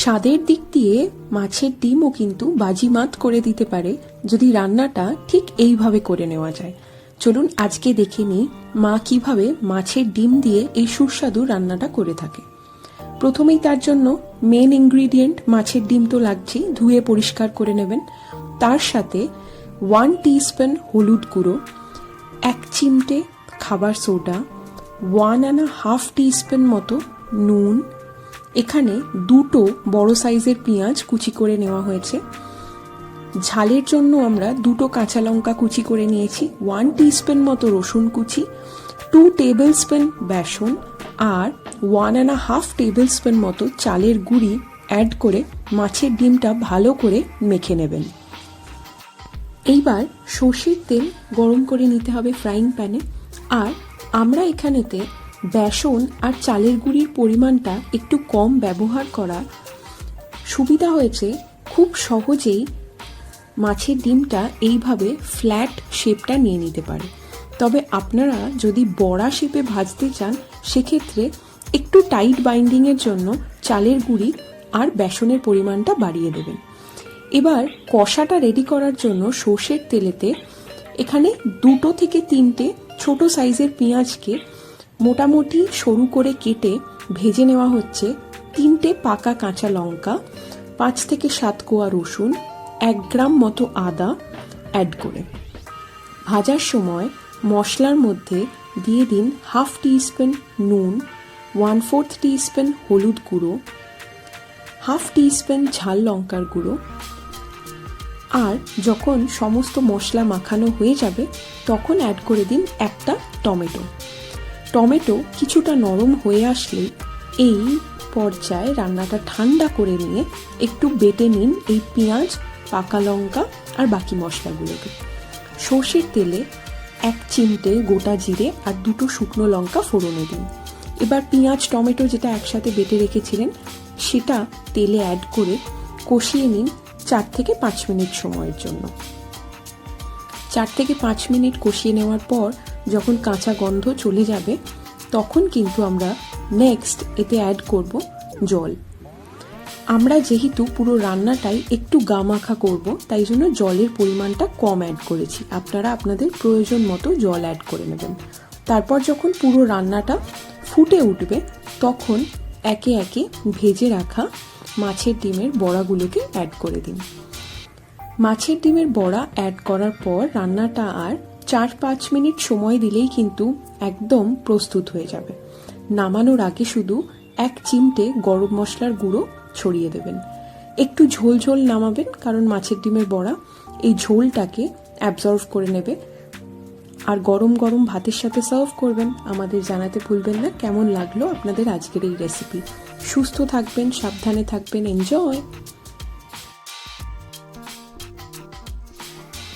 স্বাদের দিক দিয়ে মাছের ডিমও কিন্তু বাজিমাত করে দিতে পারে, যদি রান্নাটা ঠিক এইভাবে করে নেওয়া যায়। চলুন আজকে দেখে নিই মা কীভাবে মাছের ডিম দিয়ে এই সুস্বাদু রান্নাটা করে থাকে। প্রথমেই তার জন্য মেন ইনগ্রিডিয়েন্ট মাছের ডিম তো লাগছেই, ধুয়ে পরিষ্কার করে নেবেন। তার সাথে ওয়ান টিস্পুন হলুদ গুঁড়ো, এক চিমটে খাবার soda one and half teaspoon মতো নুন এখানে দুটো বড় সাইজের পেঁয়াজ কুচি করে নেওয়া হয়েছে। ঝালের জন্য আমরা দুটো কাঁচা লঙ্কা কুচি করে নিয়েছি ওয়ান টিস্পুন মতো রসুন কুচি টু টেবিল স্পুন বেসন আর one and half tablespoon মতো চালের গুঁড়ি অ্যাড করে মাছের ডিমটা ভালো করে মেখে নেবেন। এইবার সর্ষের তেল গরম করে নিতে হবে ফ্রাইং প্যানে আর আমরা এখানেতে বেসন আর চালের গুঁড়ির পরিমাণটা একটু কম ব্যবহার করা। সুবিধা হয়েছে খুব সহজেই মাছের ডিমটা এইভাবে ফ্ল্যাট শেপটা নিয়ে নিতে পারে। তবে আপনারা যদি বড়া শেপে ভাজতে চান, সেক্ষেত্রে একটু টাইট বাইন্ডিংয়ের জন্য চালের গুঁড়ি আর বেসনের পরিমাণটা বাড়িয়ে দেবেন। এবার কষাটা রেডি করার জন্য সর্ষের তেলেতে এখানে দুটো থেকে তিনটে ছোট সাইজের পেঁয়াজকে মোটামুটি সরু করে কেটে ভেজে নেওয়া হচ্ছে তিনটে পাকা কাঁচা লঙ্কা, পাঁচ থেকে সাত কোয়া রসুন, এক গ্রাম মতো আদা অ্যাড করে। ভাজার সময় মশলার মধ্যে দিয়ে দিন হাফ টিস্পুন নুন, ওয়ান ফোর্থ টিস্পুন হলুদ গুঁড়ো, হাফ টিস্পুন ঝাল লঙ্কার গুঁড়ো। আর যখন সমস্ত মশলা মাখানো হয়ে যাবে, তখন অ্যাড করে দিন একটা টমেটো। টমেটো কিছুটা নরম হয়ে আসলে এই পর্যায়ে রান্নাটা ঠান্ডা করে নিয়ে একটু বেটে নিন এই পেঁয়াজ, পাকা লঙ্কা আর বাকি মশলাগুলোকে। সর্ষের তেলে এক চিমটে গোটা জিরে আর দুটো শুকনো লঙ্কা ফোড়নে দিন। এবার পেঁয়াজ, টমেটো যেটা একসাথে বেটে রেখেছিলেন, সেটা তেলে অ্যাড করে কষিয়ে নিন চার থেকে পাঁচ মিনিট সময়ের জন্য। চার থেকে পাঁচ মিনিট কষিয়ে নেওয়ার পর যখন কাঁচা গন্ধ চলে যাবে, তখন কিন্তু আমরা নেক্সট এতে অ্যাড করব জল। আমরা যেহেতু পুরো রান্নাটাই একটু গামাখা করব, তাই জন্য জলের পরিমাণটা কম অ্যাড করেছি। আপনারা আপনাদের প্রয়োজন মতো জল অ্যাড করে নেবেন। তারপর যখন পুরো রান্নাটা ফুটে উঠবে, তখন একে একে ভেজে রাখা মাছের ডিমের বড়াগুলোকে অ্যাড করে দিন। মাছের ডিমের বড়া অ্যাড করার পর রান্নাটা আর চার পাঁচ মিনিট সময় দিলেই কিন্তু একদম প্রস্তুত হয়ে যাবে। নামানোর আগে শুধু এক চিমটে গরম মশলার গুঁড়ো ছড়িয়ে দেবেন। একটু ঝোল ঝোল নামাবেন, কারণ মাছের ডিমের বড়া এই ঝোলটাকে অ্যাবজর্ভ করে নেবে। আর গরম গরম ভাতের সাথে সার্ভ করবেন। আমাদের জানাতে ভুলবেন না, কেমন লাগল আপনাদের আজকের এই রেসিপি সুস্থ থাকবেন, সাবধানে থাকবেন এনজয়